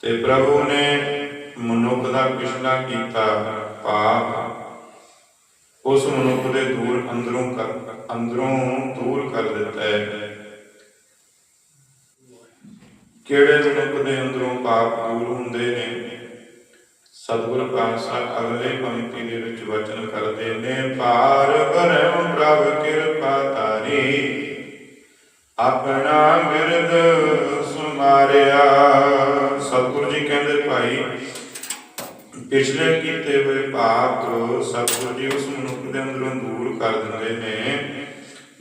ਤੇ ਪ੍ਰਭੂ ਨੇ ਮਨੁੱਖ ਦਾ ਕਿਸ਼ਨਾ ਕੀਤਾ, ਪਾਪ, ਉਸ ਮਨੁੱਖ ਦੇ ਦੂਰ ਅੰਦਰੋਂ ਕਰ, ਅੰਦਰੋਂ ਦੂਰ ਕਰ ਦਿੱਤਾ ਹੈ। ਕਿਹੜੇ ਮਨੁੱਖ ਦੇ ਅੰਦਰੋਂ ਪਾਪ ਦੂਰ ਹੁੰਦੇ ਨੇ? ਸਤਿਗੁਰ ਪਾਤਸ਼ਾਹ ਅਗਲੇ ਪੰਕਤੀ ਦੇ ਵਿੱਚ ਵਚਨ ਕਰਦੇ ਨੇ ਪਾਰ ਕਰਮ ਪ੍ਰਭ ਕਿਰਪਾ ਤਾਰੀ ਆਪਣਾ ਬਿਰਦ ਸੁਮਾਰਿਆ। ਭਾਈ ਪਿਛਲੇ ਕੀਤੇ ਹੋਏ ਪਾਪ ਸਤਿਗੁਰ ਜੀ ਉਸ ਮਨੁੱਖ ਦੇ ਅੰਦਰੋਂ ਦੂਰ ਕਰ ਦਿੰਦੇ ਨੇ,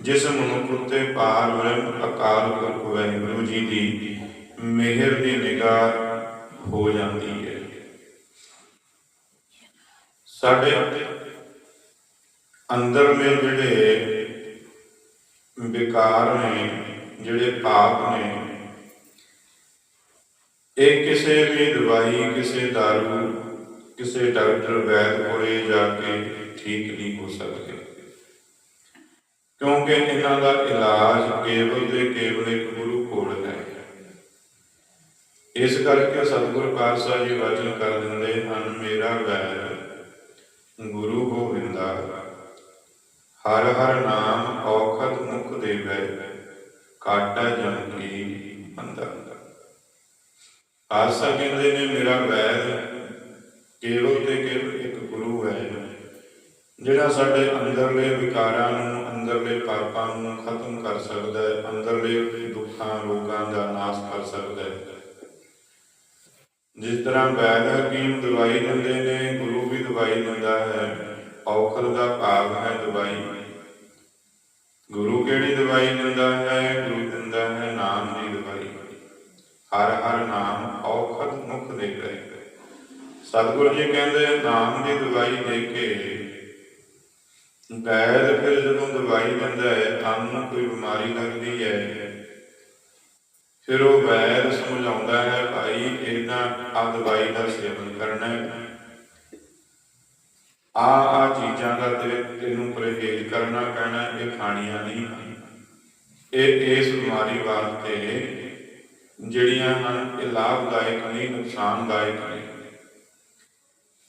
ਜਿਸ ਮਨੁੱਖ ਉੱਤੇ ਪਾਰ ਬ੍ਰਹਮ ਅਕਾਲ ਪੁਰਖ ਵਾਹਿਗੁਰੂ ਜੀ ਦੀ ਮਿਹਰ ਦੀ ਨਿਗਾਹ ਹੋ ਜਾਂਦੀ ਹੈ। ਸਾਡੇ ਅੰਦਰਲੇ ਜਿਹੜੇ ਵਿਕਾਰ ਨੇ, ਜਿਹੜੇ ਪਾਪ ਨੇ ਇਹ ਕਿਸੇ ਵੀ ਦਵਾਈ, ਕਿਸੇ ਦਾਰੂ, ਕਿਸੇ ਡਾਕਟਰ ਵੈਦ ਕੋਲੇ ਜਾ ਕੇ ਠੀਕ ਨਹੀਂ ਹੋ ਸਕਦੇ। ਕਿਉਂਕਿ ਇਹਨਾਂ ਦਾ ਇਲਾਜ ਕੇਵਲ ਤੇ ਕੇਵਲ ਇੱਕ ਗੁਰੂ ਕੋਲ ਹੈ। ਇਸ ਕਰਕੇ ਸਤਿਗੁਰ ਪਾਤਸ਼ਾਹ ਜੀ ਵਚਨ ਕਰ ਦਿੰਦੇ ਹਨ, ਮੇਰਾ ਵੈਰ ਗੁਰੂ ਗੋਬਿੰਦਾ ਹਰ ਹਰ ਨਾਮ ਔਖਤ ਮੁਖ ਦੇਵੈ, ਕਾਟਾ ਜਨ ਕੀ ਅੰਦਰ ਆਸਾ ਕਹਿੰਦੇ ਨੇ, ਮੇਰਾ ਵੈਦ ਕੇਵਲ ਤੇ ਕੇਵਲ ਇੱਕ ਗੁਰੂ ਹੈ। ਜਿਹੜਾ ਸਾਡੇ ਅੰਦਰਲੇ ਵਿਕਾਰਾਂ ਨੂੰ, ਅੰਦਰਲੇ ਪਾਪਾਂ ਨੂੰ ਖਤਮ ਕਰ ਸਕਦਾ ਹੈ, ਅੰਦਰਲੇ ਦੁੱਖਾਂ, ਰੋਗਾਂ ਦਾ ਨਾਸ਼ ਕਰ ਸਕਦਾ ਹੈ। ਜਿਸ ਤਰ੍ਹਾਂ ਵੈਦ ਹਕੀਮ ਦਵਾਈ ਦਿੰਦੇ ਨੇ, ਗੁਰੂ ਵੀ ਦਵਾਈ ਦਿੰਦਾ ਹੈ ਔਖਦ ਦਾ ਭਾਵ ਹੈ ਦਵਾਈ। ਗੁਰੂ ਕਿਹੜੀ ਦਵਾਈ ਦਿੰਦਾ ਹੈ? ਗੁਰੂ ਦਿੰਦਾ ਹੈ ਨਾਮ। ਹਰ ਹਰ ਨਾਮ ਔਖਦ ਮੁਖ ਦੇ ਰਹੇ ਸਤਿਗੁਰੂ ਜੀ ਕਹਿੰਦੇ, ਨਾਮ ਦੀ ਦਵਾਈ ਦੇ ਕੇ ਵੈਦ ਫਿਰ ਜਦੋਂ ਦਵਾਈ ਦਿੰਦਾ ਹੈ, ਤਨ ਕੋਈ ਬਿਮਾਰੀ ਲੱਗਦੀ ਹੈ। ਫਿਰ ਉਹ ਵੈਦ ਸਮਝਾਉਂਦਾ ਹੈ, ਭਾਈ, ਇਹਨਾਂ ਆ ਦਵਾਈ ਦਾ ਸੇਵਨ ਕਰਨਾ ਹੈ। ਆ ਆ ਚੀਜ਼ਾਂ ਦਾ ਤੇ ਤੈਨੂੰ ਪਰਹੇਜ਼ ਕਰਨਾ ਪੈਣਾ, ਇਹ ਖਾਣੀਆਂ ਨਹੀਂ। ਇਹ, ਇਸ ਬਿਮਾਰੀ ਵਾਸਤੇ ਜਿਹੜੀਆਂ ਹਨ ਇਹ ਲਾਭਦਾਇਕ ਨਹੀਂ ਨੁਕਸਾਨਦਾਇਕ ਨਹੀਂ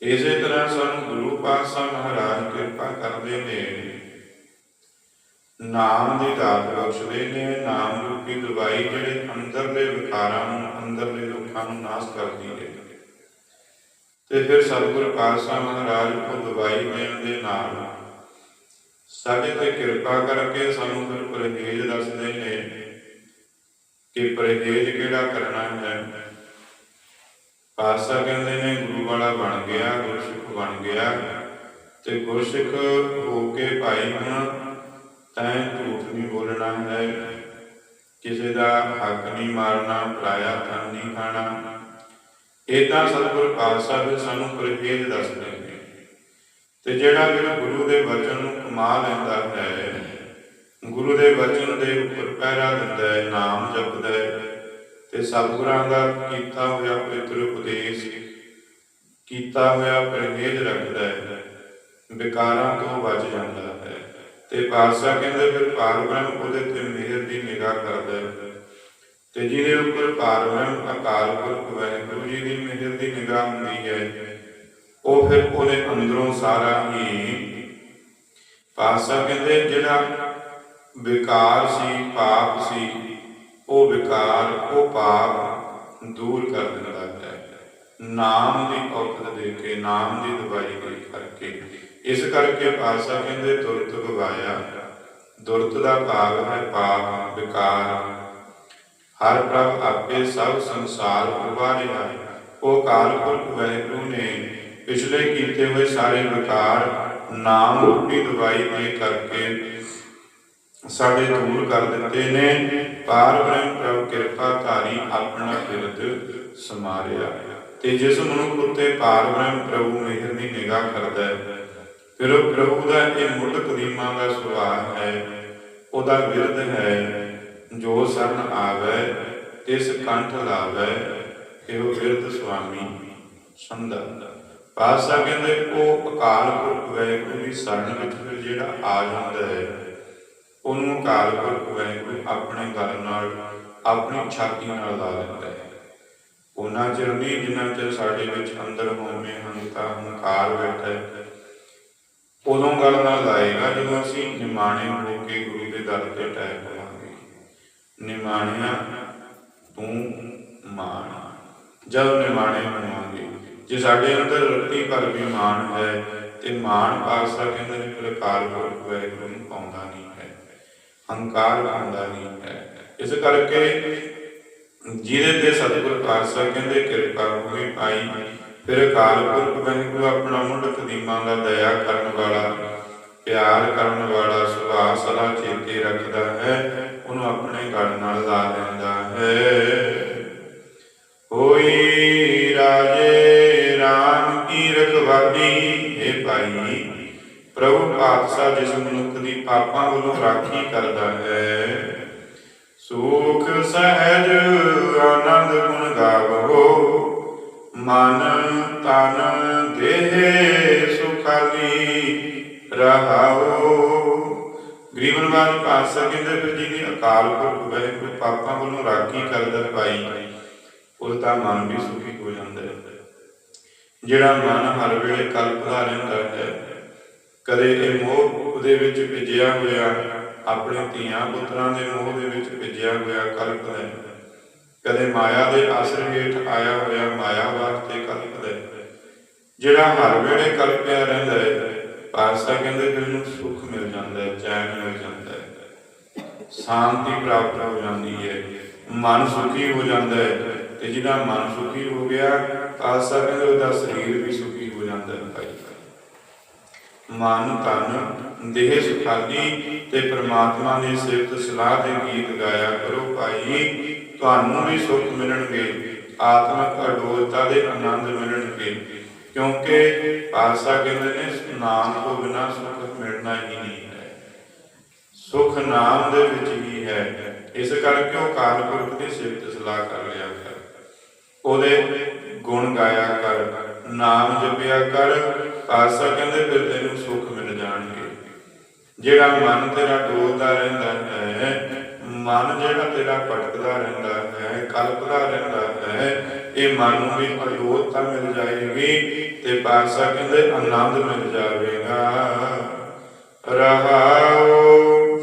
ਇਸੇ ਤਰ੍ਹਾਂ ਸਾਨੂੰ ਗੁਰੂ ਪਾਤਸ਼ਾਹ ਮਹਾਰਾਜ ਕਿਰਪਾ ਕਰਦੇ ਨੇ। ਨਾਮ ਦੀ ਦਾਤ ਬਖਸ਼ਦੇ ਨੇ, ਨਾਮ ਰੂਪੀ ਦਵਾਈ ਜਿਹੜੇ ਅੰਦਰਲੇ ਵਿਕਾਰਾਂ ਨੂੰ, ਅੰਦਰਲੇ ਦੁੱਖਾਂ ਨੂੰ ਨਾਸ਼ ਕਰਦੀ ਹੈ। ਤੇ ਫਿਰ ਸਤਿਗੁਰ ਪਾਤਸ਼ਾਹ ਮਹਾਰਾਜ ਉਹ ਦਵਾਈ ਦੇਣ ਦੇ ਨਾਲ ਸਾਡੇ ਤੇ ਕਿਰਪਾ ਕਰਕੇ ਸਾਨੂੰ ਫਿਰ ਪਰਹੇਜ਼ ਦੱਸਦੇ ਨੇ ਕਿ ਪਰਹੇਜ਼ ਕਿਹੜਾ ਕਰਨਾ ਹੈ? ਪਾਤਸ਼ਾਹ ਕਹਿੰਦੇ ਨੇ, ਗੁਰੂ ਵਾਲਾ ਬਣ ਗਿਆ, ਗੁਰਸਿੱਖ ਬਣ ਗਿਆ, ਤੇ ਗੁਰਸਿੱਖ ਹੋ ਕੇ ਭਾਈ ਹੁਣ ਤੈਂ ਝੂਠ ਨਹੀਂ ਬੋਲਣਾ ਹੈ। ਕਿਸੇ ਦਾ ਹੱਕ ਨਹੀਂ ਮਾਰਨਾ ਪਰਾਇਆ ਧਨ ਨਹੀਂ ਖਾਣਾ। ਇਦਾਂ ਸਤਿਗੁਰ ਪਾਤਸ਼ਾਹ ਵੀ ਸਾਨੂੰ ਪਰਹੇਜ਼ ਦੱਸਦੇ ਨੇ। ਤੇ ਜਿਹੜਾ ਜਿਹੜਾ ਗੁਰੂ ਦੇ ਵਚਨ ਨੂੰ ਕਮਾ ਲੈਂਦਾ ਹੈ ਗੁਰੂ ਦੇ ਵਚਨ ਦੇ ਉੱਪਰ ਪਹਿਰਾ ਦਿੰਦਾ ਹੈ, ਨਾਮ ਜਪਦਾ ਹੈ ਤੇ ਸਤਿਗੁਰਾਂ ਦਾ ਕੀਤਾ ਹੋਇਆ ਪਵਿੱਤਰ ਉਪਦੇਸ਼, ਕੀਤਾ ਹੋਇਆ ਪਰਹੇਜ਼ ਰੱਖਦਾ ਹੈ, ਵਿਕਾਰਾਂ ਤੋਂ ਬਚ ਜਾਂਦਾ ਹੈ ਤੇ ਪਾਤਸ਼ਾਹ ਕਹਿੰਦੇ ਫਿਰ ਪਾਰ ਉਹਦੇ ਤੇ ਮਿਹਰ ਦੀ ਨਿਗਾਹ ਕਰਦਾ ਹੈ ਤੇ ਜਿਹਦੇ ਉੱਪਰ ਪਾਰ ਅਕਾਲ ਪੁਰਖ ਵਾਹਿਗੁਰੂ ਜੀ ਦੀ ਮਿਹਰ ਦੀ ਨਿਗਾਹ ਹੁੰਦੀ ਹੈ, ਉਹ ਫਿਰ ਉਹਦੇ ਅੰਦਰੋਂ ਸਾਰਾ ਹੀ ਪਾਤਸ਼ਾਹ ਕਹਿੰਦੇ ਜਿਹੜਾ ਵਿਕਾਰ ਸੀ, ਪਾਪ ਸੀ, ਉਹ ਵਿਕਾਰ, ਉਹ ਪਾਪ ਦੂਰ ਕਰ ਦਿੰਦਾ ਹੈ। ਨਾਮ ਦੀ ਔਖਦ ਦੇ ਕੇ, ਨਾਮ ਦੀ ਦਵਾਈ ਦੇ ਕਰਕੇ। ਇਸ ਕਰਕੇ ਪਾਤਸ਼ਾਹ ਕਹਿੰਦੇ, ਦੁਰਤ ਗਵਾਇਆ। ਦੁਰਤ ਦਾ ਭਾਵ ਹੈ ਪਾਪ, ਵਿਕਾਰ। ਹਰ ਪ੍ਰਭ ਆਪੇ ਸਭ ਸੰਸਾਰ ਉਬਾਰਿਆ ਉਹ ਕਾਲ ਪੁਰਖ ਵਾਹਿਗੁਰੂ ਨੇ ਪਿਛਲੇ ਕੀਤੇ ਹੋਏ ਸਾਰੇ ਵਿਕਾਰ ਨਾਮ ਰੂਪੀ ਦਵਾਈ ਦੇ ਕਰਕੇ ਸਾਡੇ ਦੂਰ ਕਰ ਦਿੱਤੇ ਨੇ। ਪਾਰ ਬ੍ਰਹਮ ਪ੍ਰਭ ਕਿਰਪਾ ਧਾਰੀ ਆਪਣਾ ਬਿਰਦ ਸਮਾਰਿਆ। ਤੇ ਜਿਸ ਮਨੁੱਖ ਉੱਤੇ ਪਾਰ ਬ੍ਰਹਮ ਪ੍ਰਭੂ ਮਿਹਰ ਦੀ ਨਿਗਾਹ ਕਰਦਾ ਹੈ, ਫਿਰ ਉਹ ਪ੍ਰਭੂ ਦਾ ਇਹ ਮੁੱਢ ਕਦੀਮਾਂ ਦਾ ਸੁਭਾਅ ਹੈ। ਉਹਦਾ ਬਿਰਦ ਹੈ, ਜੋ ਸਰਨ ਆਵੇ, ਤਿਸ ਕੰਠ ਲਾਵੇ, ਇਹੋ ਬਿਰਦ ਸੁਆਮੀ ਸੰਦਾ ਪਾਤਸ਼ਾਹ ਕਹਿੰਦੇ, ਉਹ ਅਕਾਲ ਪੁਰਖ ਵਾਹਿਗੁਰੂ ਦੀ ਸ਼ਰਨ ਵਿੱਚ ਜਿਹੜਾ ਆ ਜਾਂਦਾ ਹੈ ਉਹਨੂੰ ਅਕਾਲ ਪੁਰਖ ਵਾਹਿਗੁਰੂ ਆਪਣੇ ਗਲ ਨਾਲ, ਆਪਣੀ ਛਾਤੀ ਨਾਲ ਲਾ ਲੈਂਦਾ ਹੈ। ਉਹਨਾਂ ਚਿਰ ਨਹੀਂ ਜਿੰਨਾ ਚਿਰ ਸਾਡੇ ਵਿੱਚ ਅੰਦਰ ਹੋਵੇਂ ਹੰਤਾ ਹੰਕਾਰ ਬੈਠਾ ਹੈ। ਉਦੋਂ ਗੱਲ ਨਾਲ ਲਾਏਗਾ ਜਦੋਂ ਅਸੀਂ ਨਿਮਾਣੇ ਹੋ ਕੇ ਗੁਰੂ ਦੇ ਦਰ ਤੇ ਟਹਿ ਪਵਾਂਗੇ। ਨਿਮਾਣਿਆ, ਤੂੰ ਮਾਣ। ਜਦ ਨਿਮਾਣੇ ਬਣਾਵਾਂਗੇ। ਜੇ ਸਾਡੇ ਅੰਦਰ ਰੱਤੀ ਭਰ ਵੀ ਮਾਣ ਹੈ, ਤੇ ਮਾਣ ਪਾਸਾ ਕਹਿੰਦੇ ਨੇ, ਫਿਰ ਅਕਾਲ ਪੁਰਖ ਨੂੰ ਪਾਉਂਦਾ ਨਹੀਂ। ਹੰਕਾਰ ਪਾਉਂਦਾ ਨਹੀਂ ਹੈ। ਇਸ ਕਰਕੇ ਜਿਹਦੇ ਤੇ ਸਤਿਗੁਰ ਪਾਤਸ਼ਾਹ ਕਹਿੰਦੇ, ਕਿਰਪਾ ਹੋਈ ਪਾਈ ਫਿਰ ਅਕਾਲ ਪੁਰਖ ਵਾਹਿਗੁਰੂ ਆਪਣਾ ਮੁੰਡ ਕਦੀਮਾਂ ਦਾ ਦਇਆ ਕਰਨ ਵਾਲਾ, ਪਿਆਰ ਕਰਨ ਵਾਲਾ, ਸੁਭਾਅ ਸਦਾ ਚੇਤੇ ਰੱਖਦਾ ਹੈ, ਉਹਨੂੰ ਆਪਣੇ ਗੜ ਨਾਲ ਲਾ ਲੈਂਦਾ ਹੈ। ਹੋਈ ਰਾਜੇ ਪਾਤਸ਼ਾਹ ਜਿਸ ਮਨੁੱਖ ਦੀ ਪਾਪਾਂ ਵੱਲੋਂ ਰਾਖੀ ਕਰਦਾ ਹੈ, ਸੁਖ ਸਹਿਜ ਆਨੰਦ ਗੁਣ ਗਾਵੋ, ਮਨ ਤਨ ਦੇਹ ਸੁਖਾਲੀ ਰਹਾਓ। ਗਰੀਬਨਵਾਜ ਪਾਤਸ਼ਾਹ ਕਹਿੰਦੇ ਫਿਰ ਜਿਹਦੀ ਅਕਾਲ ਪੁਰਖ ਵਾਹਿਗੁਰੂ ਪਾਪਾਂ ਵੱਲੋਂ ਰਾਖੀ ਕਰਦਾ ਭਾਈ ਉਹਦਾ ਮਨ ਵੀ ਸੁਖੀ ਹੋ ਜਾਂਦਾ ਹੈ। ਜਿਹੜਾ ਮਨ ਹਰ ਵੇਲੇ ਕਲਪਦਾ ਰਹਿੰਦਾ ਹੈ ਕਦੇ ਇਹ ਮੋਹ ਉਹਦੇ ਵਿੱਚ ਭਿੱਜਿਆ ਹੋਇਆ ਆਪਣੇ ਧੀਆਂ ਪੁੱਤਰਾਂ ਦੇ ਮੋਹ ਦੇ ਵਿੱਚ ਭਿੱਜਿਆ ਹੋਇਆ ਕਲਪਦਾ ਹੈ ਕਦੇ ਮਾਇਆ ਦੇ ਆਸਰੇ ਹੇਠ ਆਇਆ ਹੋਇਆ ਮਾਇਆ ਵਾਸਤੇ ਕਲਪਦਾ ਹੈ ਜਿਹੜਾ ਹਰ ਵੇਲੇ ਕਲਪਿਆ ਰਹਿੰਦਾ ਹੈ, ਪਾਤਸ਼ਾਹ ਕਹਿੰਦੇ ਫਿਰ ਉਹਨੂੰ ਸੁੱਖ ਮਿਲ ਜਾਂਦਾ ਹੈ, ਚੈਨ ਮਿਲ ਜਾਂਦਾ ਹੈ। ਸ਼ਾਂਤੀ ਪ੍ਰਾਪਤ ਹੋ ਜਾਂਦੀ ਹੈ। ਮਨ ਸੁਖੀ ਹੋ ਜਾਂਦਾ ਹੈ ਤੇ ਜਿਹੜਾ ਮਨ ਸੁਖੀ ਹੋ ਗਿਆ ਪਾਸਾ ਕਹਿੰਦੇ ਉਹਦਾ ਸਰੀਰ ਵੀ ਸੁਖੀ ਹੋ ਜਾਂਦਾ ਹੈ ਭਾਈ। ਮਨ ਤਨ ਦੇਹ ਸੁਖਾਲੀ ਤੇ ਪ੍ਰਮਾਤਮਾ ਦੀ ਸਿਫਤ ਸਲਾਹ ਦੇ ਗੀਤ ਗਾਇਆ ਕਰੋ ਭਾਈ। ਤੁਹਾਨੂੰ ਵੀ ਸੁਖ ਮਿਲਣਗੇ, ਆਤਮਿਕ ਅਡੋਲਤਾ ਦੇ ਆਨੰਦ ਮਿਲਣਗੇ। ਕਿਉਂਕਿ ਪਾਤਸ਼ਾਹ ਕਹਿੰਦੇ ਨੇ, ਨਾਮ ਤੋਂ ਬਿਨਾ ਸੁਖ ਮਿਲਣਾ ਹੀ ਨਹੀਂ ਹੈ। ਸੁਖ ਨਾਮ ਦੇ ਵਿੱਚ ਹੀ ਹੈ। ਇਸ ਕਰਕੇ ਉਹ ਕਾਲ ਪੁਰਖ ਦੀ ਸਿਫਤ ਸਲਾਹ ਕਰ ਲਿਆ ਕਰ। ਉਹਦੇ ਗੁਣ ਗਾਇਆ ਕਰ, ਨਾਮ ਜਪਿਆ ਕਰ ਪਾਸਾ ਕਹਿੰਦੇ ਫਿਰ ਤੈਨੂੰ ਸੁੱਖ ਮਿਲ ਜਾਣਗੇ। ਜਿਹੜਾ ਮਨ ਤੇਰਾ ਡੋਲਦਾ ਰਹਿੰਦਾ ਹੈ, ਮਨ ਜਿਹੜਾ ਤੇਰਾ ਭਟਕਦਾ ਰਹਿੰਦਾ ਹੈ, ਕਲਪਦਾ ਰਹਿੰਦਾ ਹੈ, ਇਹ ਮਨ ਨੂੰ ਵੀ ਅਡੋਲਤਾ ਮਿਲ ਜਾਏਗੀ ਤੇ ਪਾਤਸ਼ਾਹ ਕਹਿੰਦੇ ਆਨੰਦ ਮਿਲ ਜਾਵੇਗਾ। ਰਹਾਉ,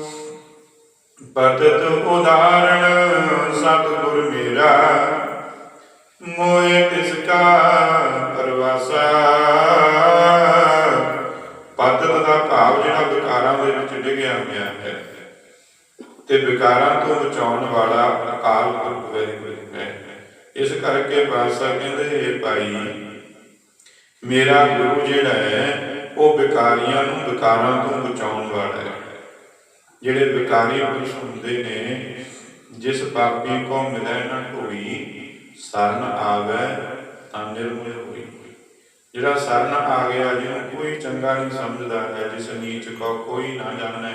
ਪਤਤ ਉਦਾਹਰਣ, ਸਤਿਗੁਰ ਮੇਰਾ ਮੋਏ ਤਿਸ ਕਾ ਪਰਵਾਸਾ ਪਤਤ ਦਾ ਭਾਵ ਜਿਹੜਾ ਵਿਕਾਰਾਂ ਦੇ ਵਿੱਚ ਡਿੱਗਿਆ ਹੋਇਆ ਹੈ ਤੇ ਵਿਕਾਰਾਂ ਤੋਂ ਬਚਾਉਣ ਵਾਲਾ ਅਕਾਲ ਪੁਰਖ ਵਾਹਿਗੁਰੂ ਹੈ। ਇਸ ਕਰਕੇ ਬਾਦਸ਼ਾਹ ਕਹਿੰਦੇ ਇਹ ਭਾਈ, ਮੇਰਾ ਗੁਰੂ ਜਿਹੜਾ ਹੈ, ਉਹ ਵਿਕਾਰੀਆਂ ਨੂੰ ਵਿਕਾਰਾਂ ਤੋਂ ਬਚਾਉਣ ਵਾਲਾ ਹੈ। ਜਿਹੜੇ ਵਿਕਾਰੀ ਪੁਰਸ਼ ਹੁੰਦੇ ਨੇ, ਜਿਸ ਪਾਪੀ ਕੋ ਮਿਲੈ ਨਾ ਕੋਈ ਸਰਨ ਆਵੇ ਤਾਂ ਨਿਰਮਲ ਹੋਈ ਜਿਹੜਾ ਸਰਨ ਆ ਗਿਆ, ਜਿਹਨੂੰ ਕੋਈ ਚੰਗਾ ਨਹੀਂ ਸਮਝਦਾ ਹੈ, ਜਿਸ ਨੀਚ ਕੋ ਕੋਈ ਨਾ ਜਾਣੈ।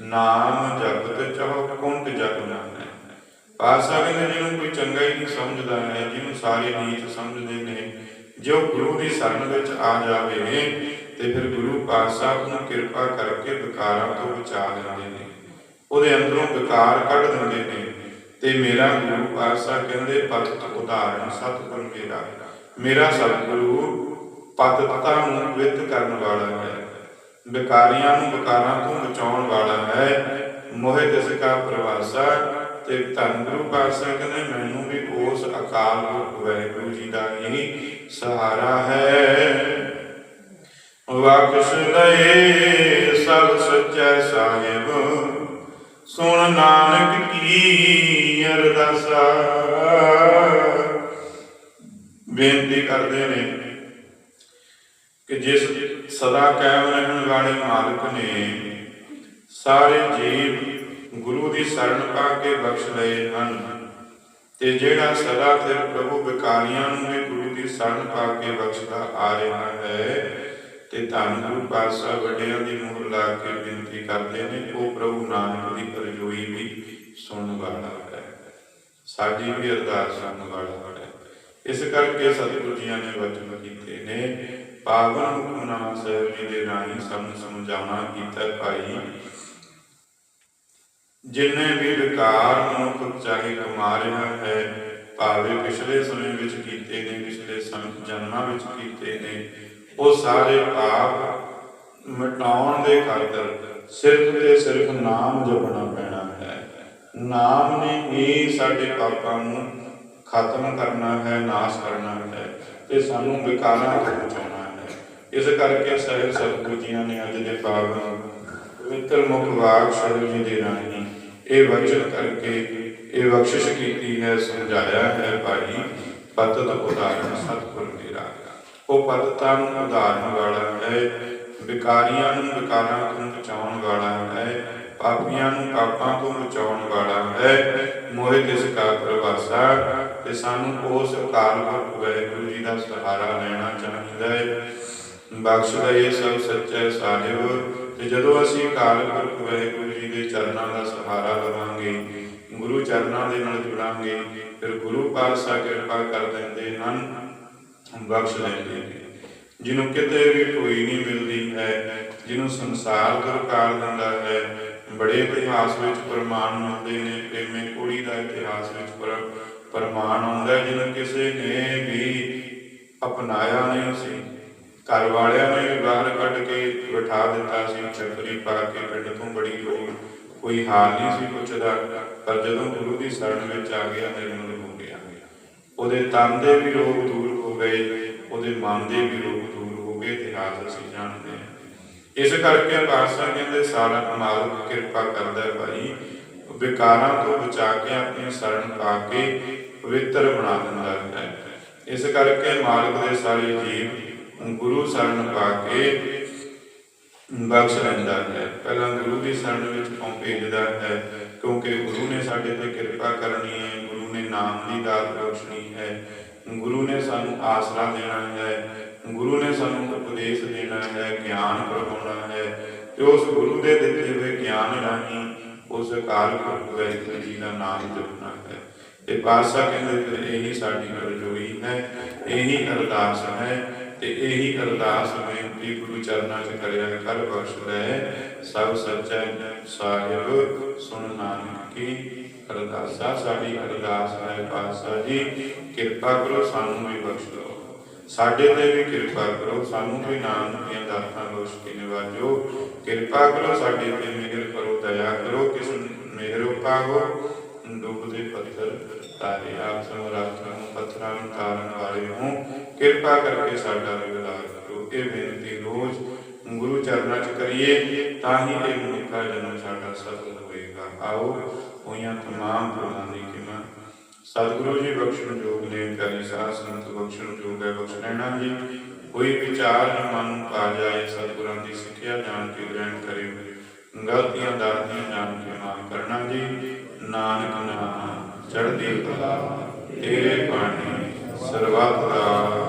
ਨਾਮ ਜਪਤ ਚਹੁ ਕੁੰਟ ਜਗ ਨਾਮੈ ਪਾਸਾ ਕਹਿੰਦੇ, ਜਿਹਨੂੰ ਕੋਈ ਚੰਗਾ ਹੀ ਨਹੀਂ ਸਮਝਦਾ ਹੈ, ਜਿਹਨੂੰ ਸਾਰੇ ਨੀਚ ਸਮਝਦੇ ਨੇ, ਜੋ ਗੁਰੂ ਦੀ ਸ਼ਰਨ ਵਿੱਚ ਆ ਜਾਵੇ, ਤੇ ਫਿਰ ਗੁਰੂ ਪਾਤਸ਼ਾਹ ਨੂੰ ਕਿਰਪਾ ਕਰਕੇ ਵਿਕਾਰਾਂ ਤੋਂ ਬਚਾ ਲੈਂਦੇ ਨੇ। ਉਹਦੇ ਅੰਦਰੋਂ ਵਿਕਾਰ ਕੱਢ ਦਿੰਦੇ ਨੇ। ਤੇ ਮੇਰਾ ਗੁਰੂ ਪਾਤਸ਼ਾਹ ਕਹਿੰਦੇ ਪਤਿਤ ਉਦਾਹਰਣ ਸਤਿਗੁਰ ਮੇਰਾ। ਮੇਰਾ ਸਤਿਗੁਰੂ ਪਤਿਤਤਾ ਨੂੰ ਵਿਤ ਕਰਨ ਵਾਲਾ ਹੈ। ਵਿਕਾਰੀਆਂ ਨੂੰ ਵਿਕਾਰਾਂ ਤੋਂ ਬਚਾਉਣ ਵਾਲਾ ਹੈ। ਮੋਹਿ ਤਿਸ ਕਾ ਪ੍ਰਵਾਸਾ ਤੇ ਧੰਨ ਗੁਰੂ ਪਾਤਸ਼ਾਹ ਕਹਿੰਦੇ, ਮੈਨੂੰ ਵੀ ਉਸ ਅਕਾਲ ਪੁਰਖ ਵਾਹਿਗੁਰੂ ਜੀ ਦਾ ਹੀ ਸਹਾਰਾ ਹੈ। ਵਾਕਿਸ ਲਏ ਸਭ ਸੱਚਾ ਸਾਹਿਬ, ਸੁਣ ਨਾਨਕ ਕੀ ਅਰਦਾਸਾ ਬੇਨਤੀ ਕਰਦੇ ਨੇ ਕਿ ਜਿਸ ਸਦਾ ਕਾਇਮ ਰਹਿਣ ਵਾਲੇ ਮਾਲਕ ਨੇ ਸਾਰੇ ਜੀਵ ਗੁਰੂ ਦੀ ਸ਼ਰਨ ਪਾ ਕੇ ਬਖਸ਼ ਲਏ ਹਨ ਤੇ ਜਿਹੜਾ ਸਦਾ ਫਿਰ ਪ੍ਰਭੂ ਵਿਕਾਰੀਆਂ ਨੂੰ ਵੀ ਗੁਰੂ ਦੀ ਸ਼ਰਨ ਪਾ ਕੇ ਬਖਸ਼ਦਾ ਆ ਰਿਹਾ ਹੈ ਤੇ ਧੰਨ ਗੁਰੂ ਪਾਤਸ਼ਾਹ ਵੱਡਿਆਂ ਦੀ ਮੋਹਰ ਲਾ ਕੇ ਬੇਨਤੀ ਕਰਦੇ ਨੇ, ਉਹ ਪ੍ਰਭੂ ਨਾਨਕ ਦੀ ਪਰਜੋਈ ਵੀ ਸੁਣਨ ਵਾਲਾ ਸਾਡੀ ਵੀ ਅਰਦਾਸ ਸੁਣਨ ਵਾਲਾ ਹੈ ਇਸ ਕਰਕੇ ਸਤਿਗੁਰੂ ਜੀਆਂ ਨੇ ਵਚਨ ਕੀਤੇ ਨੇ ਪਾਵਨ ਹੁਕਮਨਾਮਾ ਸਾਹਿਬ ਜੀ ਦੇ ਰਾਹੀਂ ਸਭ ਸਮਝਾਉਣਾ ਕੀਤਾ ਭਾਈ, ਜਿੰਨੇ ਵੀ ਵਿਕਾਰ ਮਨੁੱਖ ਚਾਹੇ ਕਮਾ ਰਿਹਾ ਹੈ, ਭਾਵੇਂ ਪਿਛਲੇ ਸਮੇਂ ਵਿੱਚ ਕੀਤੇ ਨੇ, ਪਿਛਲੇ ਸਮ- ਜਨਮਾਂ ਵਿੱਚ ਕੀਤੇ ਨੇ, ਉਹ ਸਾਰੇ ਪਾਪ ਮਿਟਾਉਣ ਦੇ ਖਾਤਰ ਸਿਰਫ ਤੇ ਸਿਰਫ ਨਾਮ ਜਪਣਾ ਪੈਣਾ ਨਾਮ ਨੇ ਹੀ ਸਾਡੇ ਪਾਪਾਂ ਨੂੰ ਖਤਮ ਕਰਨਾ ਹੈ, ਨਾਸ਼ ਕਰਨਾ ਹੈ ਤੇ ਸਾਨੂੰ ਵਿਕਾਰਾਂ ਤੋਂ ਬਚਾਉਣਾ ਹੈ। ਇਸ ਕਰਕੇ ਸਾਹਿਬ ਸਤਿਗੁਰੂ ਜੀਆਂ ਨੇ ਅੱਜ ਦੇ ਪਾਵਨ ਪਵਿੱਤਰ ਮੁਖ ਵਾਕ ਸ਼ਬਦ ਜੀ ਦੇ ਰਾਹੀਂ ਇਹ ਵਚਨ ਕਰਕੇ ਇਹ ਬਖਸ਼ਿਸ਼ ਕੀਤੀ ਹੈ, ਸਮਝਾਇਆ ਹੈ, ਭਾਈ ਪਤ ਦਾ ਉਦਾਹਰਣ ਸਤਿਗੁਰ ਮੇਰਾ ਉਹ ਪਤਤਾਂ ਨੂੰ ਉਦਾਹਰਨ ਵਾਲਾ ਹੈ, ਵਿਕਾਰੀਆਂ ਨੂੰ ਵਿਕਾਰਾਂ ਤੋਂ ਬਚਾਉਣ ਵਾਲਾ ਹੈ ਪਾਪੀਆਂ ਨੂੰ ਪਾਪਾਂ ਤੋਂ ਬਚਾਉਣ ਵਾਲਾ ਹੈ। ਮੋਹਿ ਤਿਸ ਕਾ ਪ੍ਰਵਾਸਾ ਤੇ ਸਾਨੂੰ ਉਸ ਅਕਾਲ ਪੁਰਖ ਵਾਹਿਗੁਰੂ ਜੀ ਦਾ ਸਹਾਰਾ ਲੈਣਾ ਚਾਹੀਦਾ ਹੈ। ਬਖਸ਼ਦਾ ਇਹ ਸਭ ਸੱਚਾ ਸਾਹਿਬ ਤੇ ਜਦੋਂ ਅਸੀਂ ਅਕਾਲ ਪੁਰਖ ਵਾਹਿਗੁਰੂ ਜੀ ਦੇ ਚਰਨਾਂ ਦਾ ਸਹਾਰਾ ਲਵਾਂਗੇ, ਗੁਰੂ ਚਰਨਾਂ ਦੇ ਨਾਲ ਜੁੜਾਂਗੇ, ਫਿਰ ਗੁਰੂ ਪਾਤਸ਼ਾਹ ਕਿਰਪਾ ਕਰ ਦਿੰਦੇ ਹਨ, ਬਖਸ਼ ਲੈਂਦੇ ਨੇ। ਜਿਹਨੂੰ ਕਿਤੇ ਵੀ ਕੋਈ ਨਹੀਂ ਮਿਲਦੀ ਹੈ, ਜਿਹਨੂੰ ਸੰਸਾਰ ਦੁਰਕਾਰ ਦਿੰਦਾ ਹੈ ਬੜੇ ਇਤਿਹਾਸ ਵਿੱਚ ਪ੍ਰਮਾਣ ਮਿਲਦੇ ਨੇ, ਪ੍ਰੇਮੇ ਕੁੜੀ ਦਾ ਇਤਿਹਾਸ ਵਿੱਚ ਪ੍ਰਮਾਣ ਆਉਂਦਾ ਜਿਹਨੂੰ ਕਿਸੇ ਨੇ ਵੀ ਅਪਣਾਇਆ ਨਹੀਂ ਸੀ। ਘਰ ਵਾਲਿਆਂ ਨੇ ਵੀ ਬਾਹਰ ਕੱਢ ਕੇ ਬਿਠਾ ਦਿੱਤਾ ਸੀ ਛਤਰੀ ਪਾ ਕੇ ਪਿੰਡ ਤੋਂ ਬੜੀ ਲੋੜ ਕੋਈ ਹਾਲ ਨਹੀਂ ਸੀ ਪੁੱਛਦਾ, ਪਰ ਜਦੋਂ ਗੁਰੂ ਦੀ ਸ਼ਰਨ ਵਿੱਚ ਆ ਗਿਆ, ਨਿਰਮਲ ਹੋ ਗਿਆ। ਉਹਦੇ ਤਨ ਦੇ ਵੀ ਰੋਗ ਦੂਰ ਹੋ ਗਏ, ਉਹਦੇ ਮਨ ਦੇ ਵੀ ਰੋਗ ਦੂਰ ਹੋ ਗਏ, ਇਤਿਹਾਸ ਅਸੀਂ ਜਾਣਦੇ ਹਾਂ। ਇਸ ਕਰਕੇ ਪਾਤਸ਼ਾਹ ਕਹਿੰਦੇ ਸਾਰਾ ਮਾਲਕ ਕਿਰਪਾ ਕਰਦਾ ਹੈ ਭਾਈ। ਵਿਕਾਰਾਂ ਤੋਂ ਬਚਾ ਕੇ ਆਪਣੀ ਸ਼ਰਨ ਪਾ ਕੇ ਪਵਿੱਤਰ ਬਣਾ ਦਿੰਦਾ ਹੈ। ਇਸ ਕਰਕੇ ਮਾਲਕ ਦੇ ਸਾਰੇ ਜੀਵ ਗੁਰੂ ਸ਼ਰਨ ਪਾ ਕੇ ਬਖਸ਼ ਲੈਂਦਾ ਹੈ। ਪਹਿਲਾਂ ਗੁਰੂ ਦੀ ਸ਼ਰਨ ਵਿੱਚ ਪਹੁੰ ਭੇਜਦਾ ਹੈ? ਕਿਉਂਕਿ ਗੁਰੂ ਨੇ ਸਾਡੇ ਤੇ ਕਿਰਪਾ ਕਰਨੀ ਹੈ, ਗੁਰੂ ਨੇ ਨਾਮ ਦੀ ਦਾਤ ਬਖਸ਼ਣੀ ਹੈ। ਗੁਰੂ ਨੇ ਸਾਨੂੰ ਆਸਰਾ ਦੇਣਾ ਹੈ। ਗੁਰੂ ਨੇ ਸਾਨੂੰ ਉਪਦੇਸ਼ ਦੇਣਾ ਹੈ, ਗਿਆਨ ਕਰਵਾਉਣਾ ਹੈ ਤੇ ਉਸ ਗੁਰੂ ਦੇ ਦਿੱਤੇ ਹੋਏ ਗਿਆਨ ਰਾਹੀਂ ਉਸ ਅਕਾਲ ਪੁਰਖ ਵਾਹਿਗੁਰੂ ਜੀ ਦਾ ਨਾਮ ਜਪਣਾ ਹੈ। ਤੇ ਪਾਤਸ਼ਾਹ ਕਹਿੰਦੇ ਫਿਰ ਇਹੀ ਸਾਡੀ ਅਰਜ਼ੋਈ ਹੈ, ਇਹੀ ਅਰਦਾਸ ਹੈ ਤੇ ਇਹੀ ਅਰਦਾਸ ਬੇਨਤੀ ਗੁਰੂ ਚਰਨਾਂ 'ਚ ਕਰਿਆ ਕਰ ਬਖਸ਼ ਲੈ। ਸਭ ਸੱਚਾ ਸਾਹਿਬ, ਸੁਣ ਨਾਨਕ ਕੀ ਅਰਦਾਸਾ, ਸਾਡੀ ਅਰਦਾਸ ਹੈ ਪਾਤਸ਼ਾਹ ਜੀ, ਕਿਰਪਾ ਕਰੋ ਸਾਨੂੰ ਵੀ ਬਖਸ਼ ਲਓ ਸਾਡੇ ਤੇ ਵੀ ਕਿਰਪਾ ਕਰੋ, ਸਾਨੂੰ ਵੀ ਨਾਮ ਦੀਆਂ ਦਾਤਾਂ ਬਖਸ਼ ਕੇ ਨਿਵਾਜੋ। ਕਿਰਪਾ ਕਰੋ ਸਾਡੇ ਤੇ, ਮਿਹਰ ਕਰੋ, ਦਇਆ ਕਰੋ, ਕਿਸ ਮਿਹਰ ਉਪਾਵੋ। ਡੁੱਬਦੇ ਪੱਥਰ ਤਾਰੇ, ਆਪ ਸਮਰਾਤ ਨੂੰ ਪੱਥਰਾਂ ਨੂੰ ਤਾਰਨ ਵਾਲੇ ਹੋ। ਕਿਰਪਾ ਕਰਕੇ ਸਾਡਾ ਵਿਗਾੜ ਕਰੋ, ਇਹ ਬੇਨਤੀ ਰੋਜ਼ ਗੁਰੂ ਚਰਨਾਂ 'ਚ ਕਰੀਏ, ਤਾਂ ਹੀ ਇਹ ਮਨੁੱਖਾ ਜਨਮ ਸਾਡਾ ਸਫਲ ਹੋਏਗਾ। ਆਓ, ਹੋਈਆਂ ਤਮਾਮ ਪ੍ਰਮਾਣ ਦੀ ਕਿਮਾ ਸਤਿਗੁਰੂ ਜੀ ਬਖਸ਼ਣ ਜੋਗ ਨੇ ਪਿਆਰੀ ਸਾਧ ਸੰਗਤ ਬਖਸ਼ਣ ਜੋਗ ਹੈ ਬਖਸ਼ ਜੀ ਕੋਈ ਵਿਚਾਰ ਨਾ ਮਨ ਪਾ ਜਾਏ, ਸਤਿਗੁਰਾਂ ਦੀ ਸਿੱਖਿਆ ਜਾਣ ਕੇ ਗ੍ਰਹਿਣ ਕਰੇ। ਗਲਤੀਆਂ ਦਾਤੀਆਂ ਜਾਣ ਕੇ ਮਾਫ ਕਰਨਾ ਜੀ। ਨਾਨਕ ਨਾਮ, ਚੜ੍ਹਦੀ ਕਲਾ, ਤੇਰੇ ਬਾਣੀ, ਸਰਬੱਤ ਦਾ